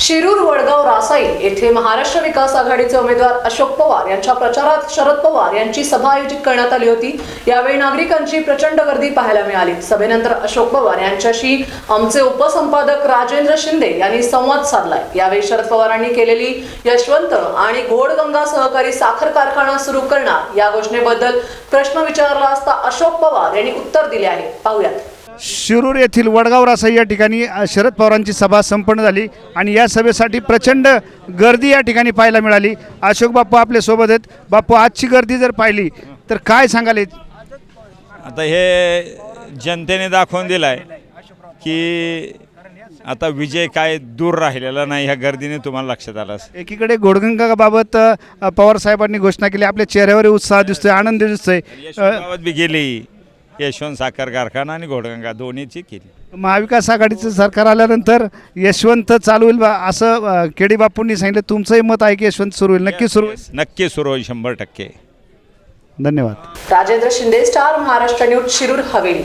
शिरूर वडगाव रासाई येथे महाराष्ट्र विकास आघाडीचे उमेदवार अशोक पवार यांच्या प्रचारात शरद पवार यांची सभा आयोजित करण्यात आली होती. यावेळी नागरिकांची प्रचंड गर्दी पाहायला मिळाली. सभेनंतर अशोक पवार यांच्याशी आमचे उपसंपादक राजेंद्र शिंदे यांनी संवाद साधलाय. यावेळी शरद पवारांनी केलेली यशवंत आणि घोडगंगा सहकारी साखर कारखाना सुरू करणार या घोषणेबद्दल प्रश्न विचारला असता अशोक पवार यांनी उत्तर दिले आहे. पाहूयात. शिरूर येथील वडगाव रासाई या ठिकाणी शरद पवारांची सभा संपन्न झाली आणि या सभेसाठी प्रचंड गर्दी या ठिकाणी पाहायला मिळाली. अशोक बाप्पू आपल्यासोबत आहेत. बाप्पू आजची गर्दी जर पाहिली तर काय सांगाल? आता हे जनतेने दाखवून दिलं आहे की आता विजय काय दूर राहिलेला नाही ह्या गर्दीने तुम्हाला लक्षात आलं. एकीकडे घोडगंगाबाबत पवार साहेबांनी घोषणा केली. आपल्या चेहऱ्यावर उत्साह दिसतोय आनंद दिसतोय. बी गेली. यशवंत साखर कारखाना आणि घोडगंगा दोन्हीची केली. महाविकास आघाडीचं सरकार आल्यानंतर यशवंत चालू होईल बा- असं अ, केडी बापूंनी सांगितलं. तुमचंही मत आहे की यशवंत सुरू होईल? नक्की सुरू होईल नक्की सुरू होईल शंभर टक्के. धन्यवाद. Rajendra Shinde star Maharashtra news Shirur Haveli.